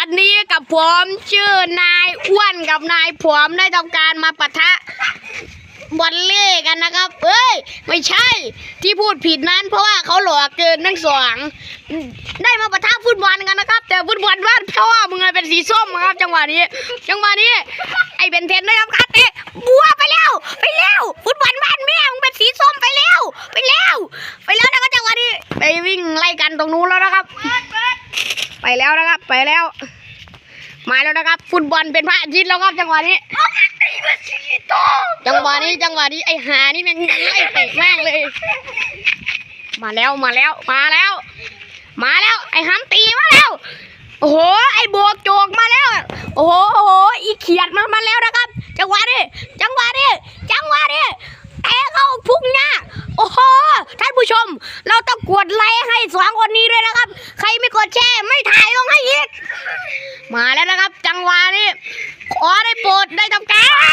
วันนี้กับผมชื่อนายอ้วนกับนายผอมได้ทำการมาปะทะบอลเล่กันนะครับเอ้ย ไม่ใช่ที่พูดผิดนั้น เพราะว่าเขาหลอกเกินทั้งสองได้มาปะทะฟุตบอลกันนะครับ แต่ฟุตบอลบ้านเพราะว่ามึงเลยเป็นสีส้มนะครับ จังหวะนี้ จังหวะนี้ ไอเบนเทนนะครับคัดเตะบัวไปแล้ว ไปแล้วฟุตบอลบ้านแม่มึงเป็นสีส้มไปแล้ว ไปแล้ว ไปแล้วนะครับจังหวะนี้ ไปวิ่งไล่กันตรงนู้นแล้วนะครับ ไปแล้วนะครับไปแล้ว มาแล้วนะครับ ฟุตบอลเป็นพระอาทิตย์แล้วครับจังหวะนี้จังหวะนี้จังหวะนี้ไอ้หานี่แม่งไล่เตะแม่งเลย มาแล้วมาแล้วมาแล้ว มาแล้ว ไอ้ห้ำตีมาแล้วโอ้โหไอ้บวกโจกมาแล้ว โอ้โหโอ้โหอีเขียดมามาแล้วนะครับ จังหวะนี้จังหวะนี้จังหวะนี้เตะเข้าพุ่งหน้าโอ้โหท่านผู้ชม เราต้องกดไลค์ให้สองคนนี้ด้วยนะครับ ใครไม่กดแชร์ไม่ถ่ายลงให้อีก มาแล้วนะครับ จังหวะนี้ขอได้โปรดได้ทำการ